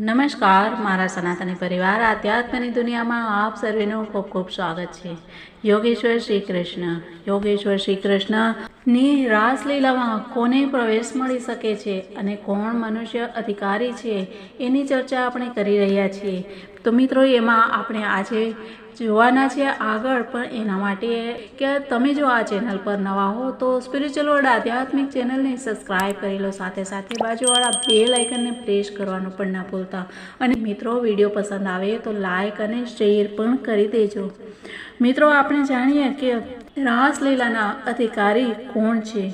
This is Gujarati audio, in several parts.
નમસ્કાર, મારા સનાતની પરિવાર, આધ્યાત્મની દુનિયામાં આપ સર્વેનું ખૂબ ખૂબ સ્વાગત છે. યોગેશ્વર શ્રી કૃષ્ણ, યોગેશ્વર શ્રી કૃષ્ણની રાસલીલામાં કોને પ્રવેશ મળી શકે છે અને કોણ મનુષ્ય અધિકારી છે એની ચર્ચા આપણે કરી રહ્યા છીએ. તો મિત્રો, એમાં આપણે આજે જોવાના છે આગળ, પણ એના માટે કે તમે જો આ ચેનલ પર નવા હો, તો સ્પિરિચ્યુઅલ વર્લ્ડ આધ્યાત્મિક ચેનલને સબસ્ક્રાઇબ કરી લો. સાથે સાથે બાજુવાળા બે લાઇકનને પ્રેસ કરવાનું પણ ના ભૂલતા. અને મિત્રો વીડિયો પસંદ આવે તો લાઇક અને શેર પણ કરી દેજો. મિત્રો, આપણે જાણીએ કે રાસલીલાના અધિકારી કોણ છે?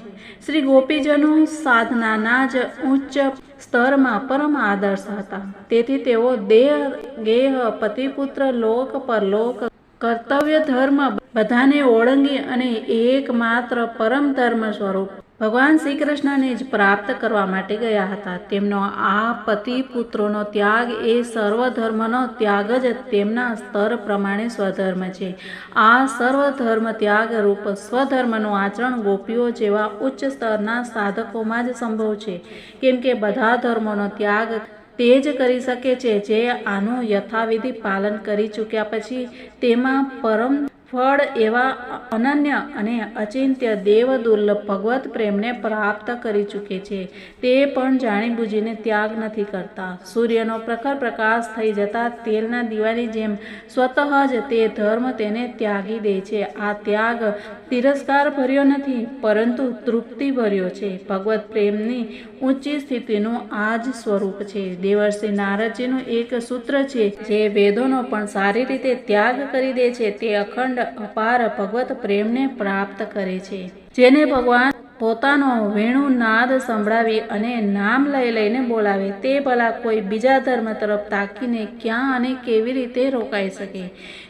શ્રી ગોપીજનો સાધનાના જ ઉચ્ચ સ્તરમાં પરમ આદર્શ હતા. તેથી તેઓ દેહ, ગેહ, પતિપુત્ર, લોક, પરલોક, કર્તવ્ય, ધર્મ બધાને ઓળંગી અને એકમાત્ર પરમ ધર્મ સ્વરૂપ ભગવાન શ્રી કૃષ્ણને જ પ્રાપ્ત કરવા માટે ગયા હતા. તેમનો આ પતિ પુત્રોનો ત્યાગ એ સર્વધર્મનો ત્યાગ જ તેમના સ્તર પ્રમાણે સ્વધર્મ છે. આ સર્વધર્મ ત્યાગ રૂપ સ્વધર્મનું આચરણ ગોપીઓ જેવા ઉચ્ચ સ્તરના સાધકોમાં જ સંભવ છે. કેમ કે બધા ધર્મોનો ત્યાગ તે જ કરી શકે છે જે આનું યથાવિધિ પાલન કરી ચૂક્યા પછી તેમાં પરમ ફળ એવા અનન્ય અને અચિંત્ય દેવ દુર્લભ ભગવત પ્રેમને પ્રાપ્ત કરી ચૂકે છે. તે પણ જાણી બુજીને ત્યાગ નથી કરતા. સૂર્યનો પ્રખર પ્રકાશ થઈ જતા તેલના દીવાની જેમ સ્વતઃ જ તે ધર્મ તેને ત્યાગી દે છે. આ ત્યાગ તિરસ્કાર ભર્યો નથી, પરંતુ તૃપ્તિ ભર્યો છે. ભગવત પ્રેમની ઊંચી સ્થિતિનું આ જ સ્વરૂપ છે. દેવર્ષિ નારદજીનું એક સૂત્ર છે, જે વેદોનો પણ સારી રીતે ત્યાગ કરી દે છે. તે અખંડ અપાર ભગવત પ્રેમને પ્રાપ્ત કરે છે. જેને ભગવાન પોતાનો વેણુ નાદ સંભળાવી અને નામ લઈ લઈને બોલાવે, તે ભલા કોઈ બીજા ધર્મ તરફ તાકીને ક્યાં અને કેવી રીતે રોકાઈ શકે?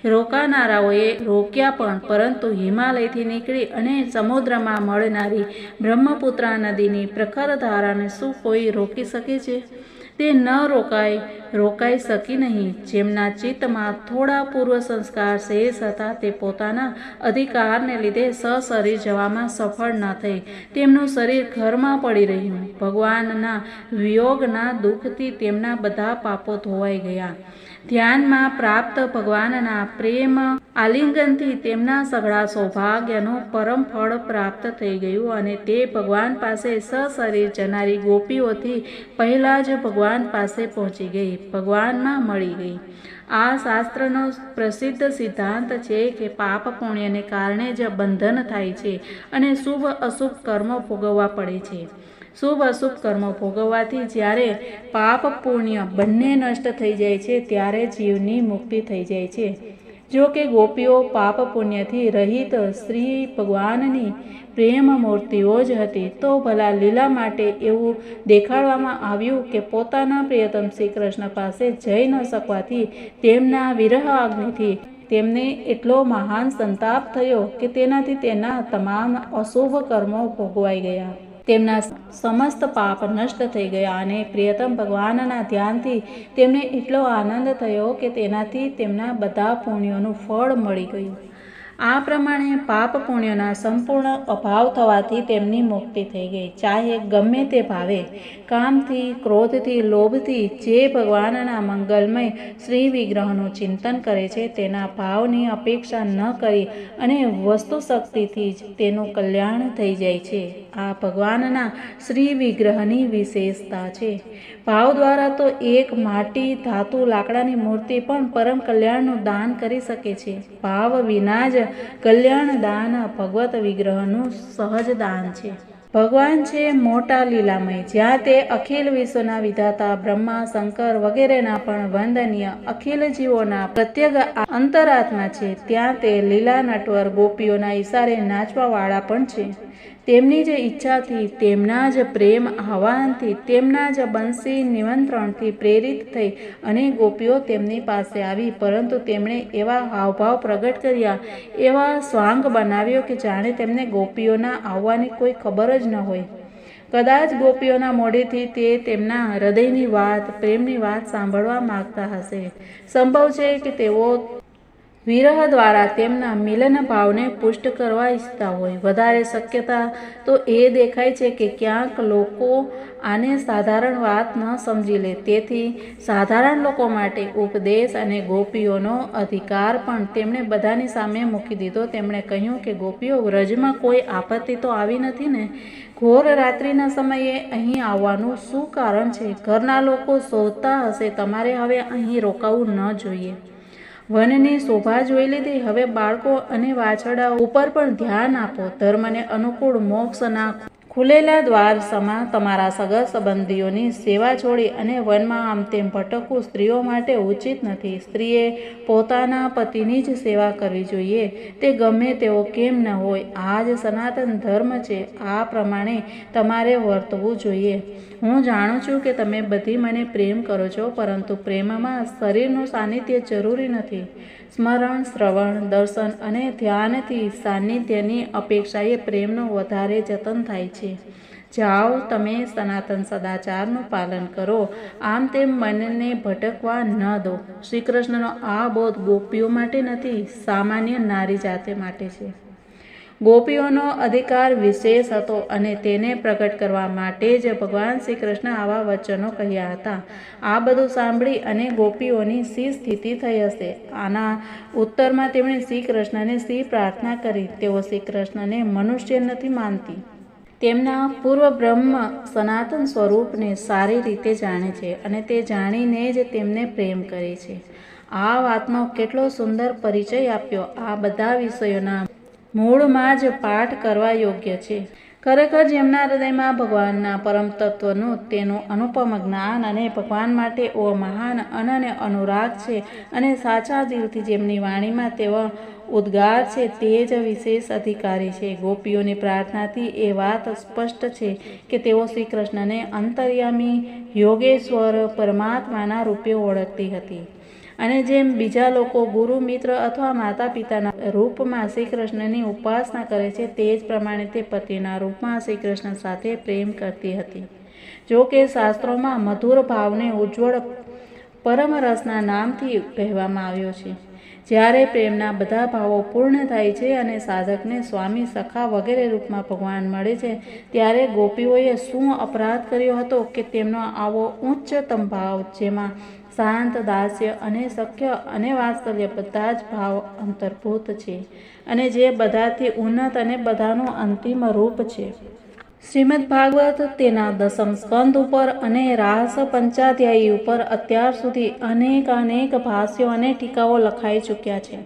રોકાનારાઓએ રોક્યા પણ, પરંતુ હિમાલયથી નીકળી અને સમુદ્રમાં મળનારી બ્રહ્મપુત્રા નદીની પ્રખર ધારાને શું કોઈ રોકી શકે છે? તે ન રોકાય, રોકાઈ શકી નહીં. જેમના ચિત્તમાં થોડા પૂર્વ સંસ્કાર શેષ હતા, તે પોતાના અધિકારને લીધે સશરીર જવામાં સફળ ન થઈ. તેમનું શરીર ઘરમાં પડી રહ્યું. ભગવાનના વિયોગના દુઃખથી તેમના બધા પાપો ધોવાઈ ગયા. ધ્યાનમાં પ્રાપ્ત ભગવાનના પ્રેમ આલિંગનથી તેમના સઘળા સૌભાગ્યનું પરમ ફળ પ્રાપ્ત થઈ ગયું અને તે ભગવાન પાસે સશરીર જનારી ગોપીઓથી પહેલાં જ ભગવાન પાસે પહોંચી ગઈ. ભગવાનમાં મળી ગઈ. આ શાસ્ત્રનો પ્રસિદ્ધ સિદ્ધાંત છે કે પાપ પુણ્યને કારણે જ બંધન થાય છે અને શુભ અશુભ કર્મો ભોગવવા પડે છે. શુભ અશુભ કર્મો ભોગવવાથી જ્યારે પાપ પુણ્ય બંને નષ્ટ થઈ જાય છે, ત્યારે જીવની મુક્તિ થઈ જાય છે. જો કે ગોપીઓ પાપ પુણ્યથી રહિત શ્રી ભગવાનની પ્રેમ મૂર્તિઓ જ હતી, તો ભલા લીલા માટે એવું દેખાડવામાં આવ્યું કે પોતાના પ્રિયતમ શ્રી કૃષ્ણ પાસે જઈ ન શકવાથી તેમના વિરહ અગ્નિથી તેમને એટલો મહાન સંતાપ થયો કે તેનાથી તેના તમામ અશુભ કર્મો ભોગવાઈ ગયા. તેમના સમસ્ત પાપ નષ્ટ થઈ ગયા અને પ્રિયતમ ભગવાનના ધ્યાનથી તેમને એટલો આનંદ થયો કે તેનાથી તેમના બધા પુણ્યોનું ફળ મળી ગયું. આ પ્રમાણે પાપ પુણ્યના સંપૂર્ણ અભાવ થવાથી તેમની મુક્તિ થઈ ગઈ. ચાહે ગમે તે ભાવે, કામથી, ક્રોધથી, લોભથી જે ભગવાનના મંગલમય શ્રી વિગ્રહનું ચિંતન કરે છે, તેના ભાવની અપેક્ષા ન કરી અને વસ્તુ શક્તિથી જ તેનું કલ્યાણ થઈ જાય છે. આ ભગવાનના શ્રી વિગ્રહની વિશેષતા છે. ભાવ દ્વારા તો એક માટી, ધાતુ, લાકડાની મૂર્તિ પણ પરમ કલ્યાણનું દાન કરી શકે છે. ભાવ વિના જ કલ્યાણ દાન ભગવત વિગ્રહનું સહજ દાન છે. ભગવાન છે મોટા લીલામય. જ્યાં તે અખિલ વિશ્વના વિધાતા, બ્રહ્મા, શંકર વગેરેના પણ વંદનીય અખિલ જીવોના પ્રત્યેક અંતરાત્મા છે. ત્યાં તે લીલા નટવર ગોપીઓના ઈશારે નાચવાવાળા પણ છે. તેમની જ ઈચ્છાથી, તેમના જ પ્રેમ આહવાનથી, તેમના જ બંસી નિમંત્રણથી પ્રેરિત થઈ અને ગોપીઓ તેમની પાસે આવી. પરંતુ તેમણે એવા હાવભાવ પ્રગટ કર્યા, એવા સ્વાંગ બનાવ્યો કે જાણે તેમને ગોપીઓના આવવાની કોઈ ખબર જ ન હોય. કદાચ ગોપીઓના મોઢેથી તે તેમના હૃદયની વાત, પ્રેમની વાત સાંભળવા માગતા હશે. સંભવ છે કે તેઓ વિરહ દ્વારા તેમના મિલન ભાવને પુષ્ટ કરવા ઈચ્છતા હોય. વધારે શક્યતા તો એ દેખાય છે કે ક્યાંક લોકો આને સાધારણ વાત ન સમજી લે. તેથી સાધારણ લોકો માટે ઉપદેશ અને ગોપીઓનો અધિકાર પણ તેમણે બધાની સામે મૂકી દીધો. તેમણે કહ્યું કે ગોપીઓ, વ્રજમાં કોઈ આપત્તિ તો આવી નથી ને? ઘોર રાત્રિના સમયે અહીં આવવાનું શું કારણ છે? ઘરના લોકો શોધતા હશે, તમારે હવે અહીં રોકાવું ન જોઈએ. વનની શોભા જોઈ લીધી. હવે બાળકો અને વાછરડા ઉપર પણ ધ્યાન આપો. ધર્મને અનુકૂળ મોક્ષના ખુલેલા દ્વાર સમા તમારા સગા સંબંધીઓની સેવા છોડી અને વનમાં આમ તેમ ભટકવું સ્ત્રીઓ માટે ઉચિત નથી. સ્ત્રીએ પોતાના પતિની જ સેવા કરવી જોઈએ. તે ગમે તેવો કેમ ન હોય, આ જ સનાતન ધર્મ છે. આ પ્રમાણે તમારે વર્તવું જોઈએ. હું જાણું છું કે તમે બધી મને પ્રેમ કરો છો, પરંતુ પ્રેમમાં શરીરનું સાનિધ્ય જરૂરી નથી. સ્મરણ, શ્રવણ, દર્શન અને ધ્યાનથી સાનિધ્યની અપેક્ષાએ પ્રેમનું વધારે જતન થાય છે. જાઓ, તમે સનાતન સદાચારનું પાલન કરો. આમ તેમ મનને ભટકવા ન દો. શ્રી કૃષ્ણનો આ બોધ ગોપીઓ માટે નથી, સામાન્ય નારી જાતે માટે છે. ગોપીઓનો અધિકાર વિશેષ હતો અને તેને પ્રગટ કરવા માટે જ ભગવાન શ્રી કૃષ્ણ આવા વચનો કહ્યા હતા. આ બધું સાંભળી અને ગોપીઓની શી સ્થિતિ થઈ હશે? આના ઉત્તરમાં તેમણે શ્રી કૃષ્ણને શી પ્રાર્થના કરી? તેઓ શ્રી કૃષ્ણને મનુષ્ય નથી માનતી. તેમના પૂર્વ બ્રહ્મ સનાતન સ્વરૂપને સારી રીતે જાણે છે અને તે જાણીને જ તેમને પ્રેમ કરે છે. આ વાતનો કેટલો સુંદર પરિચય આપ્યો. આ બધા વિષયોના મૂળમાં જ પાઠ કરવા યોગ્ય છે. ખરેખર જેમના હૃદયમાં ભગવાનના પરમ તત્વનું તેનું અનુપમ જ્ઞાન અને ભગવાન માટે ઓ મહાન અનન્ય અનુરાગ છે અને સાચા દિલથી જેમની વાણીમાં તેવા ઉદ્ગાર છે તે જ વિશેષ અધિકારી છે. ગોપીઓની પ્રાર્થનાથી એ વાત સ્પષ્ટ છે કે તેઓ શ્રી કૃષ્ણને અંતર્યામી યોગેશ્વર પરમાત્માના રૂપે ઓળખતી હતી. અને જેમ બીજા લોકો ગુરુ, મિત્ર અથવા માતા પિતાના રૂપમાં શ્રી કૃષ્ણની ઉપાસના કરે છે, તે જ પ્રમાણે તે પતિના રૂપમાં શ્રી કૃષ્ણ સાથે પ્રેમ કરતી હતી. જો કે શાસ્ત્રોમાં મધુર ભાવને ઉજ્જવળ પરમ રસના નામથી કહેવામાં આવ્યો છે. જ્યારે પ્રેમના બધા ભાવો પૂર્ણ થાય છે અને સાધકને સ્વામી, સખા વગેરે રૂપમાં ભગવાન મળે છે, ત્યારે ગોપીઓએ શું અપરાધ કર્યો હતો કે તેમનો આવો ઉચ્ચતમ ભાવ, જેમાં શાંત, દાસ્ય અને શક્ય અને વાત્સલ્ય બધા જ ભાવ અંતર્ભૂત છે અને જે બધાથી ઉન્નત અને બધાનું અંતિમ રૂપ છે. શ્રીમદ ભાગવત તેના દસમ સ્કંદ ઉપર અને રાસ પંચાધ્યાયી ઉપર અત્યાર સુધી અનેક અનેક ભાષ્યો અને ટીકાઓ લખાઈ ચૂક્યા છે.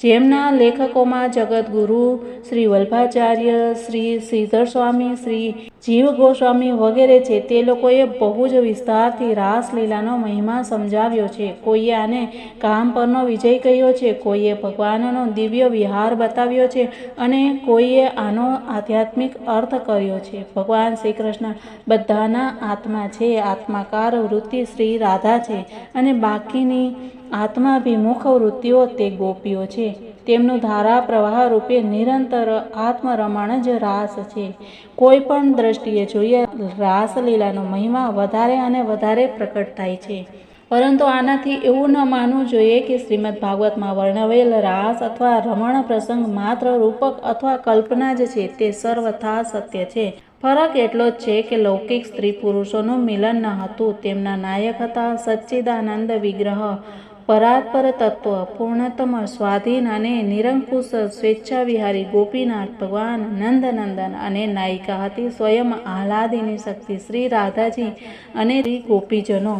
જેમના લેખકોમાં જગતગુરુ શ્રી વલ્ભાચાર્ય, શ્રી શ્રીધર સ્વામી, શ્રી જીવ ગોસ્વામી વગેરે છે, તે લોકોએ બહુ જ વિસ્તારથી રાસલીલાનો મહિમા સમજાવ્યો છે. કોઈએ આને કામ પરનો વિજય કહ્યો છે, કોઈએ ભગવાનનો દિવ્ય વિહાર બતાવ્યો છે અને કોઈએ આનો આધ્યાત્મિક અર્થ કર્યો છે. ભગવાન શ્રી કૃષ્ણ બધાના આત્મા છે, આત્માકાર વૃત્તિ શ્રી રાધા છે અને બાકીની આત્માભિમુખ વૃત્તિઓ તે ગોપીઓ છે. તેમનું ધારા પ્રવાહ રૂપે નિરંતર આત્મરમણ જ રાસ છે. કોઈ પણ દ્રષ્ટિએ જોઈએ, રાસલીલાનો મહિમા વધારે અને વધારે પ્રકટ થાય છે. પરંતુ આનાથી એવું ન માનવું જોઈએ કે શ્રીમદ ભાગવતમાં વર્ણવેલ રાસ અથવા રમણ પ્રસંગ માત્ર રૂપક અથવા કલ્પના જ છે. તે સર્વથા સત્ય છે. ફરક એટલો જ છે કે લૌકિક સ્ત્રી પુરુષોનું મિલન ન હતું. તેમના નાયક હતા સચ્ચિદાનંદ વિગ્રહ. પરાત્પર તત્વ, પૂર્ણતમ સ્વાધીન અને નિરંકુશ સ્વેચ્છાવિહારી ગોપીનાથ ભગવાન નંદનંદન અને નાયિકા હતી. સ્વયં આહલાદીની શક્તિ શ્રી રાધાજી અને શ્રી ગોપીજનો.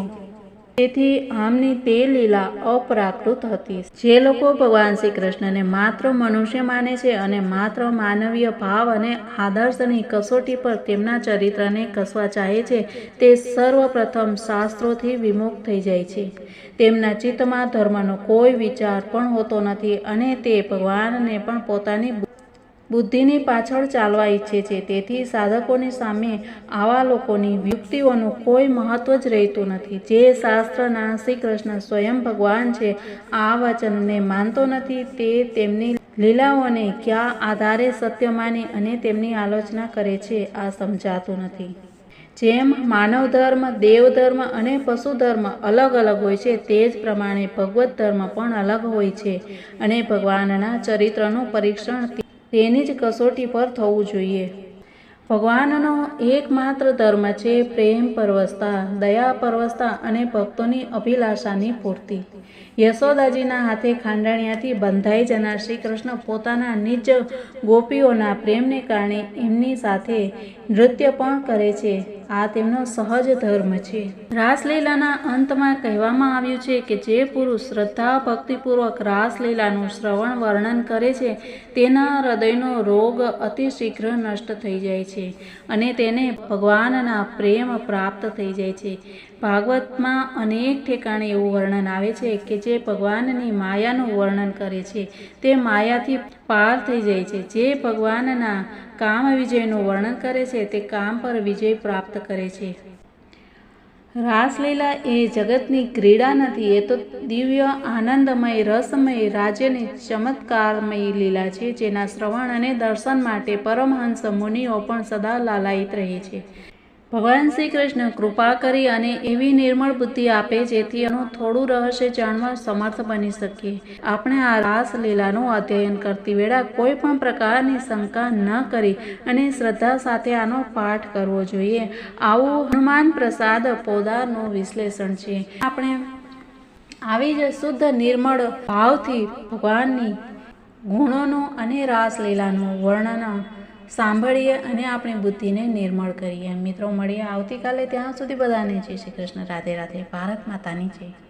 તેથી આમની તે લીલા અપ્રાકૃત હતી. જે લોકો ભગવાન શ્રી કૃષ્ણને માત્ર મનુષ્ય માને છે અને માત્ર માનવીય ભાવ અને આદર્શની કસોટી પર તેમના ચરિત્રને કસવા ચાહે છે, તે સર્વપ્રથમ શાસ્ત્રોથી વિમુખ થઈ જાય છે. તેમના ચિત્તમાં ધર્મનો કોઈ વિચાર પણ હોતો નથી અને તે ભગવાનને પણ પોતાની બુદ્ધિની પાછળ ચાલવા ઈચ્છે છે. તેથી સાધકોની સામે આવા લોકોની યુક્તિઓનું કોઈ મહત્વ જ રહેતું નથી. જે શાસ્ત્રના શ્રી કૃષ્ણ સ્વયં ભગવાન છે, આ વચનને માનતો નથી, તે તેમની લીલાઓને ક્યાં આધારે સત્ય માની અને તેમની આલોચના કરે છે, આ સમજાતું નથી. જેમ માનવ ધર્મ, દેવ ધર્મ અને પશુ ધર્મ અલગ અલગ હોય છે, તે જ પ્રમાણે ભગવત ધર્મ પણ અલગ હોય છે અને ભગવાનના ચરિત્રનું પરીક્ષણ તેની જ કસોટી પર થવું જોઈએ. ભગવાનનો એકમાત્ર ધર્મ છે પ્રેમ પરવસતા, દયા પરવસતા અને ભક્તોની અભિલાષાની પૂર્તિ. યશોદાજીના હાથે ખાંડાણિયાથી બંધાઈ જનાર શ્રી કૃષ્ણ પોતાના નિજ ગોપીઓના પ્રેમને કારણે એમની સાથે નૃત્ય પણ કરે છે. આ તેમનો સહજ ધર્મ છે. રાસલીલાના અંતમાં કહેવામાં આવ્યું છે કે જે પુરુષ શ્રદ્ધા ભક્તિપૂર્વક રાસલીલાનું શ્રવણ વર્ણન કરે છે, તેના હૃદયનો રોગ અતિ શીઘ્ર નષ્ટ થઈ જાય છે અને તેને ભગવાનના પ્રેમ પ્રાપ્ત થઈ જાય છે. ભાગવતમાં અનેક ઠેકાણે એવું વર્ણન આવે છે કે જે ભગવાનની માયાનું વર્ણન કરે છે, તે માયાથી પાર થઈ જાય છે. જે ભગવાનના કામ વિજયનું વર્ણન કરે છે, તે કામ પર વિજય પ્રાપ્ત કરે છે. રાસલીલા એ જગતની ક્રીડા નથી, એ તો દિવ્ય, આનંદમય, રસમય, રાજ્યની ચમત્કારમય લીલા છે, જેના શ્રવણ અને દર્શન માટે પરમહંસ મુનિઓ પણ સદા લાલાયિત રહે છે. ભગવાન શ્રી કૃષ્ણ કૃપા કરી અને એવી નિર્મળ બુદ્ધિ આપે જેથી એનું થોડું રહસ્ય જાણવા સમર્થ બની શકીએ. આપણે આ રાસલીલાનું અધ્યયન કરતી વેળા કોઈ પણ પ્રકારની શંકા ન કરી અને શ્રદ્ધા સાથે આનો પાઠ કરવો જોઈએ. આવું હનુમાન પ્રસાદ પોદારનું વિશ્લેષણ છે. આપણે આવી જ શુદ્ધ નિર્મળ ભાવથી ભગવાનની ગુણોનું અને રાસલીલાનું વર્ણન સાંભળીએ અને આપણી બુદ્ધિને નિર્મળ કરીએ. મિત્રો, મળીએ આવતીકાલે. ત્યાં સુધી બધાને જય શ્રી કૃષ્ણ. રાધે રાધે. ભારત માતાની જય.